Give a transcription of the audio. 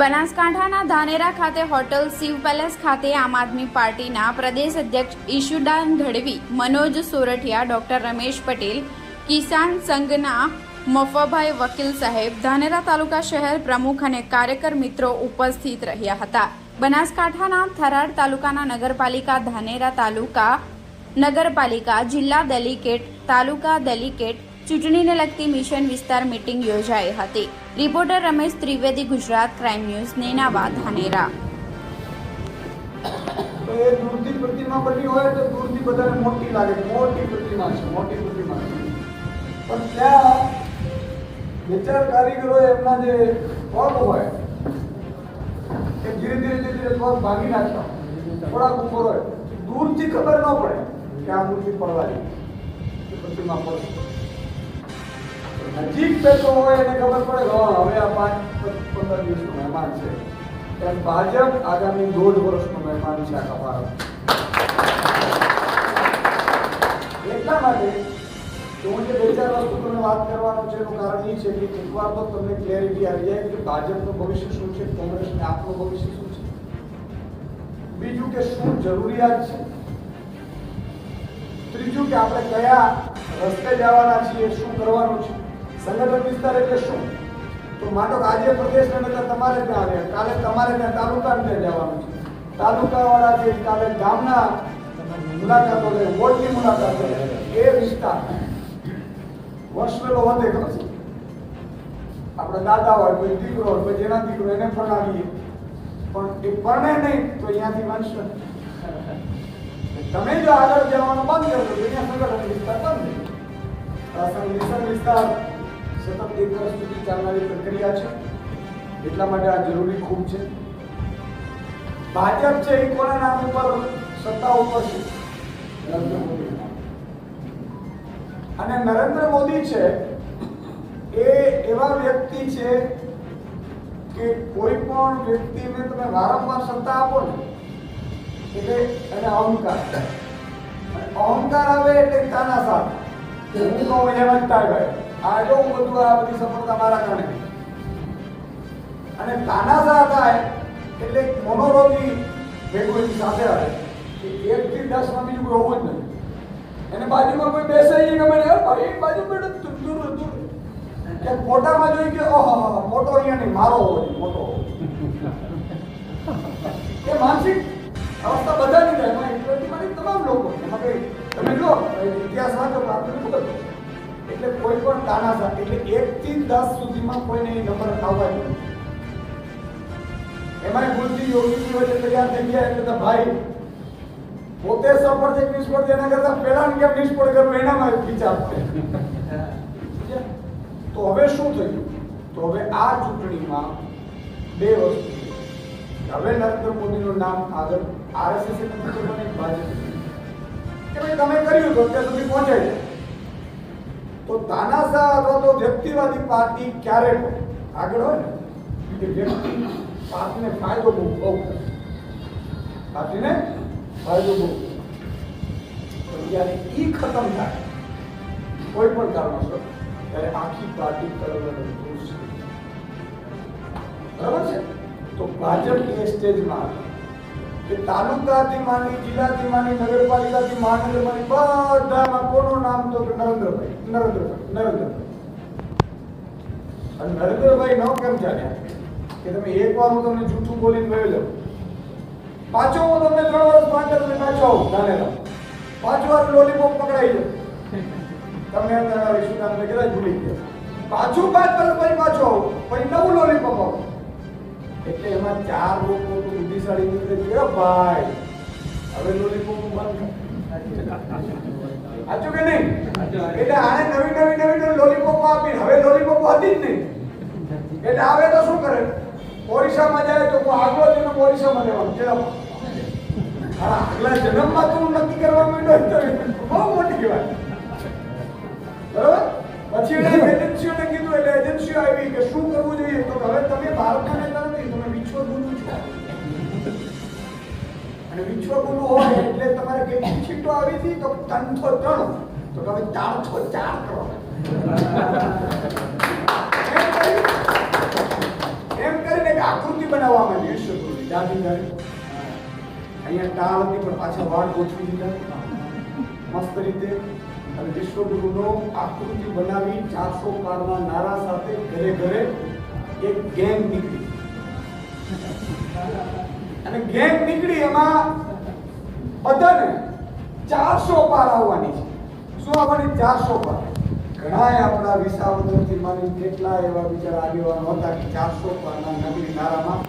બનાસકાંઠાના ધાનેરા ખાતે hotel Shiv palace ખાતે આમ આદમી પાર્ટીના પ્રદેશ અધ્યક્ષ ઈશુદાન ગઢવી, મનોજ સોરઠિયા, ડોક્ટર રમેશ પટેલ, કિસાન સંઘના મફાભાઈ વકીલ સાહેબ, ધાનેરા તાલુકા શહેર પ્રમુખ અને કાર્યકર મિત્રો ઉપસ્થિત રહ્યા હતા. બનાસકાંઠાના થરાદ તાલુકાના નગરપાલિકા ધાનેરા તાલુકા, નગરપાલિકા, જિલ્લા ડેલિકેટ, તાલુકા ડેલિકેટ ચૂંટણીને લગતી મિશન વિસ્તાર મીટિંગ યોજાઈ હતી. Reporter Ramesh Trivedi, Gujarat crime news, Nenava, Dhanera. એ દૂરથી પ્રતિમા બની હોય તો મોટી મોટી પ્રતિમા છે જે ધીરે ધીરે ધીરે ધીરે પગ થોડાક ઉપર હોય. દૂરથી ખબર ન પડે કે આ મૂર્તિ પડવાની પ્રતિમા પડશે નજીક બેઠો હોય એને ખબર પડે હા, હવે આ પાંચ પંદર દિવસનો મહેમાન છે. એમ ભાજપ આગામી દોઢ વર્ષનો મહેમાન છે આખા ભારત એટલા માટે તો હું જે બે ચાર વસ્તુ તમને વાત કરવાનો છે એનું કારણ એ છે કે એકવાર તો તમને ક્લેરિટી આવી જાય કે ભાજપનું ભવિષ્ય શું છે કોંગ્રેસ અને આપનું ભવિષ્ય શું છે. બીજું કે શું જરૂરિયાત છે. ત્રીજું કે આપણે કયા રસ્તે જવાના છીએ શું કરવાનું છે. સંગઠન વિસ્તાર એટલે શું? તો માટો આજે પ્રદેશના નેતા તમારે ત્યાં આવે કાલે તમારે ત્યાં તાલુકાને ત્યાં જવાનું છે. તાલુકાવાળા જે કાલે ગામના મુલાકાતો લે વોર્ડની મુલાકાતો લે, એ વિસ્તાર. વર્ષવેલો વધે ખબર આપણે દાદા હોય, કોઈ દીકરો હોય, કોઈ જેના દીકરો એને પરણાવીએ. પણ એ પરણે નહીં, તો અહીંયાથી વંશ તમે જો આગળ જવાનું બંધ કરશો તો અહીંયા સંગઠન વિસ્તાર બંધ સંગઠન વિસ્તાર સતત એક વર્ષ સુધી ચાલનારી પ્રક્રિયા છે. એટલા માટે આ જરૂરી ખૂબ છે. ભાજપ છે એ કોના નામ ઉપર સત્તા ઉપર છે? નરેન્દ્ર મોદી. અને નરેન્દ્ર મોદી છે એ એવા વ્યક્તિ છે કે કોઈ પણ વ્યક્તિને તમે વારંવાર સત્તા આપો ને, એટલે એને અહંકાર. અહંકાર આવે એટલે તાના સાથ. હું કહું એમ જ આ જો હું બધું આ બધી સફળતા મારા કારણે. અને તાનાશાહ થાય એટલે મોનોલોજી ભેગોની સાથે આવે કે એક થી દસમાં બીજું કોઈ હોવું જ નથી. એને બાજુમાં કોઈ બેસે ઈ ગમે ને "અરે ભાઈ બાજુ દૂર દૂર કે ફોટામાં જોઈ કે, ઓહો મોટો અહીંયા નહીં, મારો હોય મોટો એ માનસિક અવસ્થા બધાની થાય, એમાં તમામ લોકો. એમાં કઈ, તમે જો ઇતિહાસ વાંચો, તો આપણે. એટલે કોઈ પણ તાનાશાહ, એટલે એક થી દસ સુધીમાં કોઈને એ નંબર આવવા એમાં એમાંય યોગી યોગીજી વચ્ચે તૈયાર થઈ ગયા, એટલે ભાઈ, પોતે સફળ છે નિષ્ફળ છે, એના કરતા પેલા કેમ નિષ્ફળ કરવું, એનામાં વિચાર તો હવે શું થયું? તો હવે આ ચૂંટણીમાં બે વસ્તુ હવે નરેન્દ્ર મોદીનું નામ આગળ આરએસએસ ભાજપ. તમે કર્યું તો અત્યાર સુધી પહોંચાય તો તાનાશાહ અથવા તો વ્યક્તિવાદી પાર્ટી ક્યારે આગળ હોય ને? વ્યક્તિ પાર્ટીને ફાયદો કરે. પાર્ટીને ફાયદો તો જ્યારે ઈ ખતમ થાય, કોઈ પણ કારણોસર, ત્યારે આખી પાર્ટી તરત જ બરાબર છે? તો ભાજપ એ સ્ટેજમાં આવી કે તાલુકાથી માંડી જિલ્લાથી માંડી નામ નરેન્દ્રભાઈ નરેન્દ્રભાઈ નરેન્દ્રભાઈ. અને નરેન્દ્રભાઈ તમે જૂઠું બોલીને લઉં પાછો હું તમને ત્રણ વર્ષ પાંચ વર્ષ પાછો આવું જાણેલા પાંચ વાર લોલીપોપ પકડાઈ જાઉં તમને એમ લાગે વિશ્વનાથને કદાચ ભૂલી ગયા. પાછું પાંચ વર્ષ પછી પાછો આવું પછી નવું લોલીપોપ આવું. એટલે એમાં ચાર લોકો બુદ્ધિશાળી નીકળે "અ ભાઈ, હવે લોલીપોપ બંધ કર." સાચું કે નહીં? એટલે આને નવી નવી નવી નવી લોલીપોપ આપી હવે લોલીપોપ હતી જ નહીં. એટલે આવે તો શું કરે? ઓરિસ્સામાં જાય તો આગલો જન્મ ઓરિસ્સામાં લેવાનો હા આગલા જન્મમાં તું નક્કી કરવા માંડ્યો બહુ મોટી વાત. અને વિશ્વગુરુ હોય એટલે તમારે કેટલી છીટો આવી હતી? તો ત્રણ છો ત્રણ. તો તમે ચાર છો ચાર કરો એમ કરીને એક આકૃતિ બનાવવા માંડી વિશ્વગુરુ દાદી ઘરે અહીંયા ટાળ હતી, પણ પાછા વાળ ગોઠવી દીધા. મસ્ત રીતે. અને વિશ્વગુરુનો આકૃતિ બનાવી ચારસો પારના નારા સાથે ઘરે ઘરે એક ગેમ નીકળી. અને ગેંગ નીકળી એમાં બધાને ચારસો પાર આવવાની છે. શું આવવાની? ચારસો પાર. ઘણાય આપણા વિસાવદરથી મારી કેટલા એવા બિચારા આગેવાનો હતા કે ચારસો પારના નગરી નારામાં